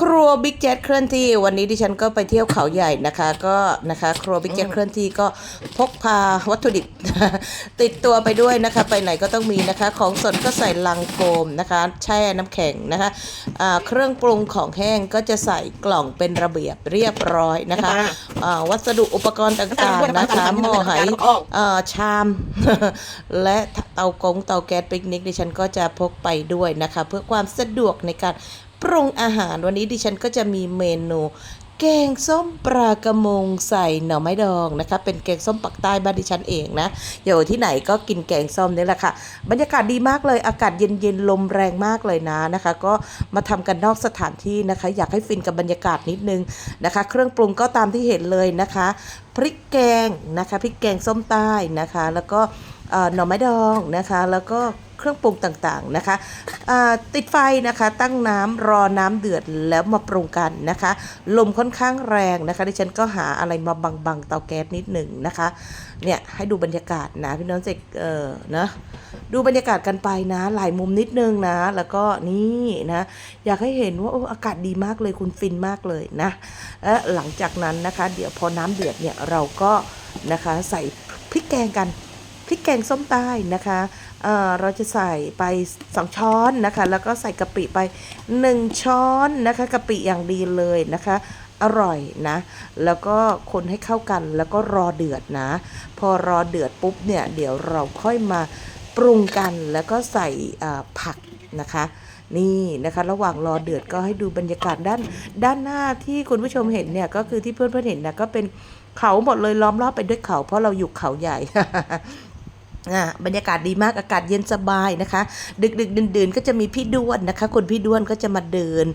ครัวบิ๊กแจ๊เคลื่อนที่วันนี้ดิฉันก็ไปเที่ยวเขาใหญ่นะคะ ก็นะคะครัวบิ๊กแจ๊เคลื่อนที่ก็พกพาวัตถุดิบ ติดตัวไปด้วยนะคะ ไปไหนก็ต้องมีนะคะ ของสดก็ใส่ลังโฟมนะคะ แช่น้ำแข็งนะคะอ่าเครื่องปรุงของแห้งก็จะใส่กล่องเป็นระเบียบเรียบร้อยนะคะอ่าวัสดุอุปกรณ์ต่างๆนะคะหม้อไหเอ่อชาม และเตากงเตาแก๊สปิกนิกดิฉันก็จะพกไปด้วยนะคะ เพื่อความสะดวกในการ ปรุงอาหารวันนี้ดิฉันก็จะมีเมนูแกงส้มปลากระมงใส่หน่อไม้ดองนะคะเป็นแกงส้มปักใต้บ้านดิฉันเองนะอยู่ที่ไหนก็กินแกงส้มนี่แหละค่ะ บรรยากาศดีมากเลยอากาศเย็นๆลมแรงมากเลยนะนะคะ ก็มาทำกันนอกสถานที่นะคะ อยากให้ฟินกับบรรยากาศนิดนึงนะคะ เครื่องปรุงก็ตามที่เห็นเลยนะคะ พริกแกงนะคะพริกแกงส้มใต้นะคะ แล้วก็ หน่อไม้ดองนะคะ แล้วก็เครื่องปรุงต่างๆนะคะติดไฟนะคะ ตั้งน้ำรอน้ำเดือดแล้วมาปรุงกันนะคะ ลมค่อนข้างแรงนะคะ ดิฉันก็หาอะไรมาบังๆเตาแก๊สนิดหนึ่งนะคะ เนี่ยให้ดูบรรยากาศนะพี่น้องเจกเออนะดูบรรยากาศกันไปนะ หลายมุมนิดนึงนะ แล้วก็นี่นะ อยากให้เห็นว่าโอ้อากาศดีมากเลยคุณฟินมากเลยนะและหลังจากนั้นนะคะ เดี๋ยวพอน้ำเดือดเนี่ยเราก็นะคะใส่พริกแกงกัน พริกแกงส้มใต้นะคะเเราจะใส่ไป 2 ช้อนนะคะ แล้วก็ใส่กะปิไป 1 ช้อนนะคะกะปิอย่างดีเลยนะคะ อร่อยนะ แล้วก็คนให้เข้ากันแล้วก็รอเดือดนะ พอรอเดือดปุ๊บเนี่ย เดี๋ยวเราค่อยมาปรุงกันแล้วก็ใส่ผักนะคะนี่นะคะระหว่างรอเดือดก็ให้ดูบรรยากาศด้านด้านหน้าที่คุณผู้ชมเห็นเนี่ยก็คือที่เพื่อนๆเห็นนะก็เป็นเขาหมดเลยล้อมรอบไปด้วยเขา เพราะเราอยู่เขาใหญ่ นะบรรยากาศดีมากอากาศเย็นสบายนะคะ ดึกดึกดื่นดื่นๆก็จะมีพี่ด้วนนะคะ คนพี่ด้วนก็จะมาเดิน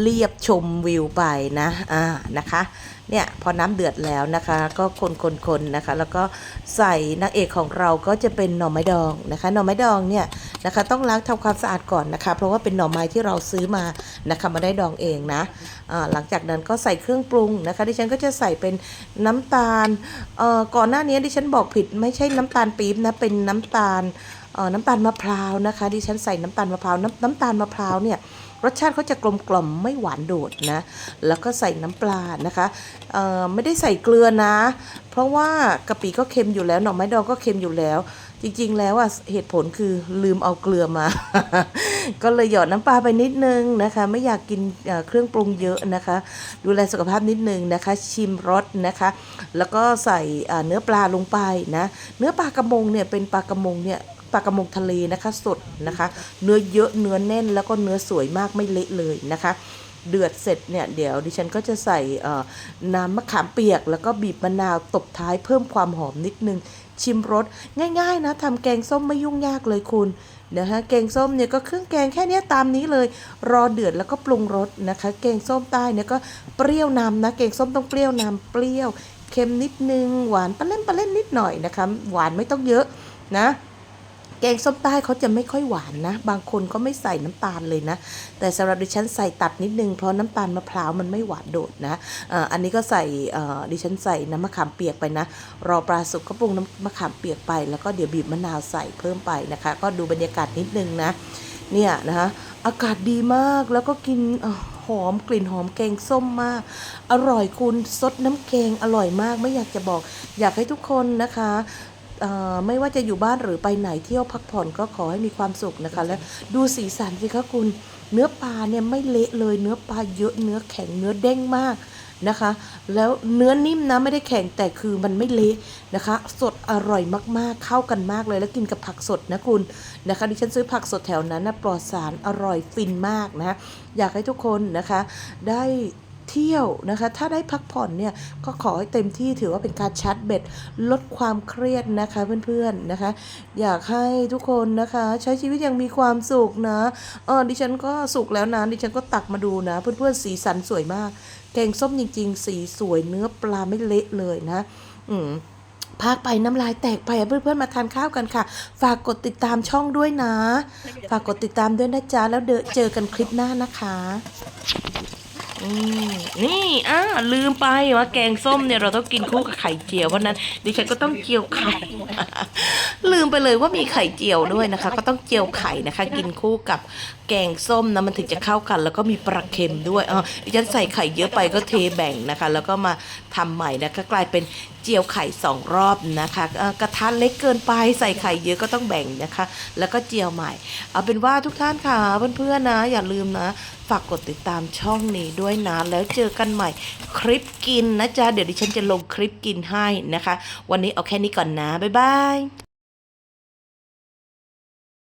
เรียบชมวิวไปนะอ่านะคะเนี่ยพอน้ำเดือดแล้วนะคะ ก็คนคนคนนะคะ แล้วก็ใส่นางเอกของเราก็จะเป็นหน่อไม้ดองนะคะหน่อไม้ดองเนี่ยนะคะ ต้องล้างทำความสะอาดก่อนนะคะ เพราะว่าเป็นหน่อไม้ที่เราซื้อมานะคะมาได้ดองเองนะหลังจากนั้นก็ใส่เครื่องปรุงนะคะ ดิฉันก็จะใส่เป็นน้ำตาลเอ่อก่อนหน้านี้ดิฉันบอกผิดไม่ใช่น้ำตาลปี๊บนะเป็นน้ำตาลเอ่อน้ำตาลมะพร้าวนะคะดิฉันใส่น้ำตาลมะพร้าวน้ำน้ำตาลมะพร้าวเนี่ย รสชาติเขาจะกลมกล่อมไม่หวานโดดนะ แล้วก็ใส่น้ำปลานะคะไม่ได้ใส่เกลือนะ เพราะว่ากะปิก็เค็มอยู่แล้วหน่อไม้ดองก็เค็มอยู่แล้ว จริงๆ แล้วอะเหตุผลคือลืมเอาเกลือมา ก็เลยหยอดน้ำปลาไปนิดนึงนะคะ ไม่อยากกินเครื่องปรุงเยอะนะคะ ดูแลสุขภาพนิดนึงนะคะ ชิมรสนะคะ แล้วก็ใส่เนื้อปลาลงไปนะ เนื้อปลากระมงเนี่ยเป็นปลากระมงเนี่ย ปลากระมงทะเลนะคะสดนะคะ เนื้อเยอะเนื้อแน่นแล้วก็เนื้อสวยมากไม่เละเลยนะคะ เดือดเสร็จเนี่ยเดี๋ยวดิฉันก็จะใส่น้ำมะขามเปียก แล้วก็บีบมะนาวตบท้ายเพิ่มความหอมนิดนึง ชิมรสง่ายๆนะทำแกงส้มไม่ยุ่งยากเลยคุณนะฮะแกงส้มเนี่ยก็เครื่องแกงแค่นี้ตามนี้เลย รอเดือดแล้วก็ปรุงรสนะคะ แกงส้มใต้เนี่ยก็เปรี้ยวนำนะแกงส้มต้องเปรี้ยวนำเปรี้ยวเค็มนิดนึงหวานปลาเล่นปลาเล่นนิดหน่อยนะคะ หวานไม่ต้องเยอะนะ แกงส้มใต้เขาจะไม่ค่อยหวานนะ บางคนก็ไม่ใส่น้ำตาลเลยนะ แต่สำหรับดิฉันใส่ตัดนิดนึงเพราะน้ำตาลมะพร้าวมันไม่หวานโดดนะอันนี้ก็ใส่ดิฉันใส่น้ำมะขามเปียกไปนะ รอปลาสุกก็ปรุงน้ำมะขามเปียกไป แล้วก็เดี๋ยวบีบมะนาวใส่เพิ่มไปนะคะ ก็ดูบรรยากาศนิดนึงนะ เนี่ยนะคะอากาศดีมากแล้วก็กินหอมกลิ่นหอมแกงส้มมาก อร่อยคุณซดน้ำแกงอร่อยมากไม่อยากจะบอก อยากให้ทุกคนนะคะ ไม่ว่าจะอยู่บ้านหรือไปไหนเที่ยวพักผ่อนก็ขอให้มีความสุขนะคะ และดูสีสันสิคะคุณ เนื้อปลาเนี่ยไม่เละเลย เนื้อปลาเยอะเนื้อแข็งเนื้อเด้งมากนะคะ แล้วเนื้อนิ่มนะไม่ได้แข็งแต่คือมันไม่เละนะคะ สดอร่อยมากๆเข้ากันมากเลยแล้วกินกับผักสดนะคุณนะคะดิฉันซื้อผักสดแถวนั้นนะปลอดสารอร่อยฟินมากนะ อยากให้ทุกคนนะคะได้ เที่ยวนะคะ ถ้าได้พักผ่อนเนี่ยก็ขอให้เต็มที่ถือว่าเป็นการชาร์จเบ็ด ลดความเครียดนะคะเพื่อนๆนะคะ อยากให้ทุกคนนะคะ ใช้ชีวิตอย่างมีความสุขนะเออดิฉันก็สุขแล้วนะดิฉันก็ตักมาดูนะ เพื่อนๆสีสันสวยมาก แกงส้มจริง ๆ สีสวยเนื้อปลาไม่เละเลยนะ อืมพากไปน้ำลายแตกไปเพื่อนๆมาทานข้าวกันค่ะ ฝากกดติดตามช่องด้วยนะ ฝากกดติดตามด้วยนะจ๊ะแล้วเดเจอกันคลิปหน้านะคะ นี่อ่าลืมไปว่าแกงส้มเนี่ยเราต้องกินคู่กับไข่เจียวเพราะนั้นดิฉันก็ต้องเจียวไข่ ลืมไปเลยว่ามีไข่เจียวด้วยนะคะ ก็ต้องเจียวไข่นะคะ กินคู่กับแกงส้มนะมันถึงจะเข้ากัน แล้วก็มีปลาเค็มด้วยอ่าดิฉันใส่ไข่เยอะไปก็เทแบ่งนะคะ แล้วก็มาทำใหม่นะคะกลายเป็น เจียวไข่สองรอบนะคะกระทะเล็กเกินไปใส่ไข่เยอะก็ต้องแบ่งนะคะ แล้วก็เจียวใหม่ เอาเป็นว่าทุกท่านค่ะเพื่อนๆนะ อย่าลืมนะฝากกดติดตามช่องนี้ด้วยนะ แล้วเจอกันใหม่คลิปกินนะจ๊ะ เดี๋ยวดิฉันจะลงคลิปกินให้นะคะ วันนี้เอาแค่นี้ก่อนนะ บ๊ายบาย